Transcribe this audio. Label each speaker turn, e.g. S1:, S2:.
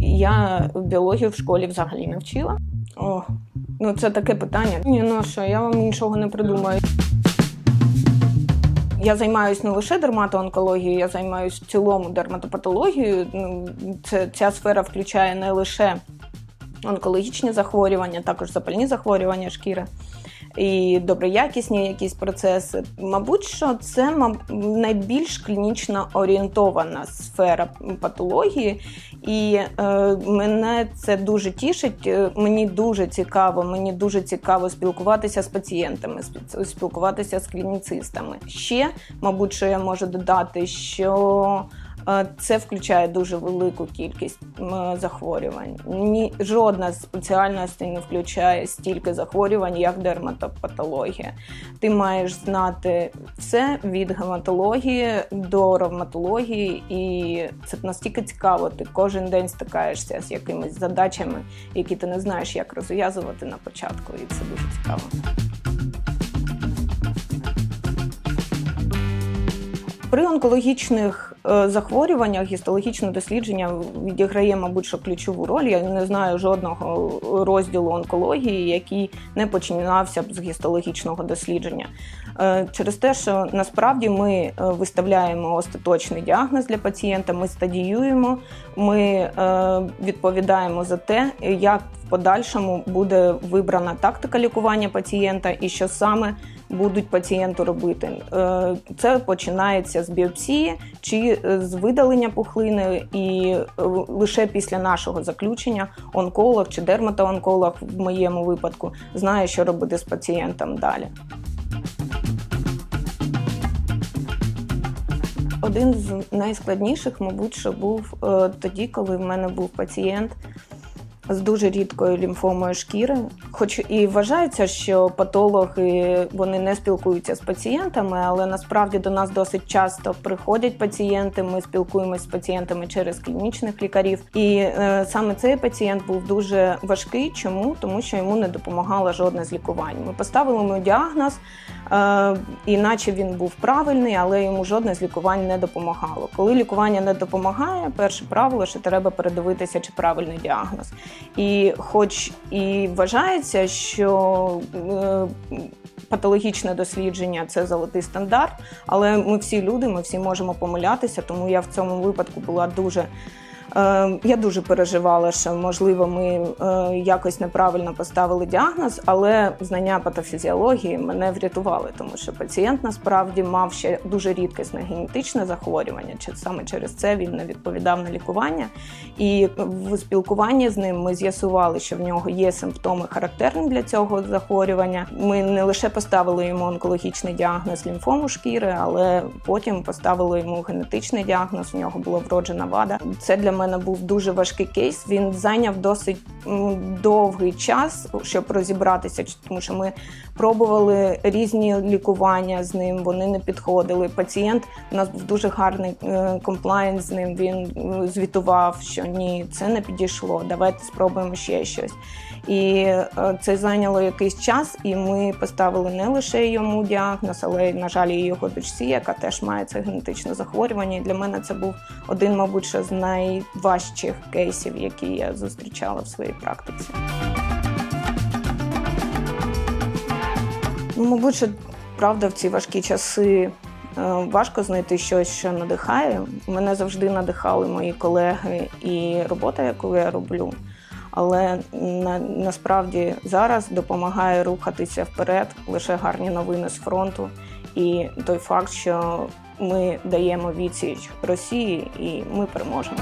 S1: Я біологію в школі взагалі не вчила. О, ну це таке питання. Ні, ну що, я вам нічого не придумаю. Я займаюся не лише дерматоонкологією, я займаюся в цілому дерматопатологією. Ну, Це, ця сфера включає не лише онкологічні захворювання, також запальні захворювання шкіри і доброякісні якісь процеси. Мабуть, що це найбільш клінічно орієнтована сфера патології, і е, мене це дуже тішить. Е, Мені дуже цікаво, мені дуже цікаво спілкуватися з пацієнтами, спілкуватися з клініцистами. Ще, мабуть, що я можу додати, що це включає дуже велику кількість захворювань. Ні, жодна з спеціальностей не включає стільки захворювань, як дерматопатологія. Ти маєш знати все від гематології до ревматології, і це настільки цікаво. Ти кожен день стикаєшся з якимись задачами, які ти не знаєш, як розв'язувати на початку, і це дуже цікаво. При онкологічних е, захворюваннях гістологічне дослідження відіграє, мабуть, що ключову роль. Я не знаю жодного розділу онкології, який не починався б з гістологічного дослідження. Е, Через те, що насправді ми е, виставляємо остаточний діагноз для пацієнта, ми стадіюємо, ми е, відповідаємо за те, як в подальшому буде вибрана тактика лікування пацієнта і що саме будуть пацієнту робити. Е, Це починається з біопсії чи е, з видалення пухлини, і е, лише після нашого заключення онколог чи дерматоонколог в моєму випадку знає, що робити з пацієнтом далі. Один з найскладніших, мабуть, що був тоді, коли в мене був пацієнт з дуже рідкою лімфомою шкіри. Хоч і вважається, що патологи вони не спілкуються з пацієнтами, але насправді до нас досить часто приходять пацієнти. Ми спілкуємося з пацієнтами через клінічних лікарів. І е, саме цей пацієнт був дуже важкий. Чому? Тому що йому не допомагало жодне з лікувань. Ми поставили йому діагноз, е, іначе він був правильний, але йому жодне з лікувань не допомагало. Коли лікування не допомагає, перше правило, що треба передивитися, чи правильний діагноз. І хоч і вважається, що е, патологічне дослідження це золотий стандарт, але ми всі люди, ми всі можемо помилятися, тому я в цьому випадку була дуже. Е, Я дуже переживала, що можливо ми е, якось неправильно поставили діагноз, але знання патофізіології мене врятували, тому що пацієнт насправді мав ще дуже рідкісне генетичне захворювання. Чи саме через це він не відповідав на лікування. І в спілкуванні з ним ми з'ясували, що в нього є симптоми характерні для цього захворювання. Ми не лише поставили йому онкологічний діагноз лімфому шкіри, але потім поставили йому генетичний діагноз. У нього була вроджена вада. Це для мене був дуже важкий кейс. Він зайняв досить довгий час, щоб розібратися, тому що ми пробували різні лікування з ним. Вони не підходили. Пацієнт у нас був дуже гарний комплайн комплаєнс з ним. Він е, звітував, що ні, це не підійшло. Давайте спробуємо ще щось. І е, це зайняло якийсь час, і ми поставили не лише йому діагноз, але й, на жаль, і його дочці, яка теж має це генетичне захворювання. І для мене це був один, мабуть, що з найважчих кейсів, які я зустрічала в своїй практиці. Ну, мабуть, що правда в ці важкі часи. е, Важко знайти щось, що надихає. Мене завжди надихали мої колеги і робота, яку я роблю. Але на, насправді зараз допомагає рухатися вперед лише гарні новини з фронту і той факт, що ми даємо відсіч Росії, і ми переможемо.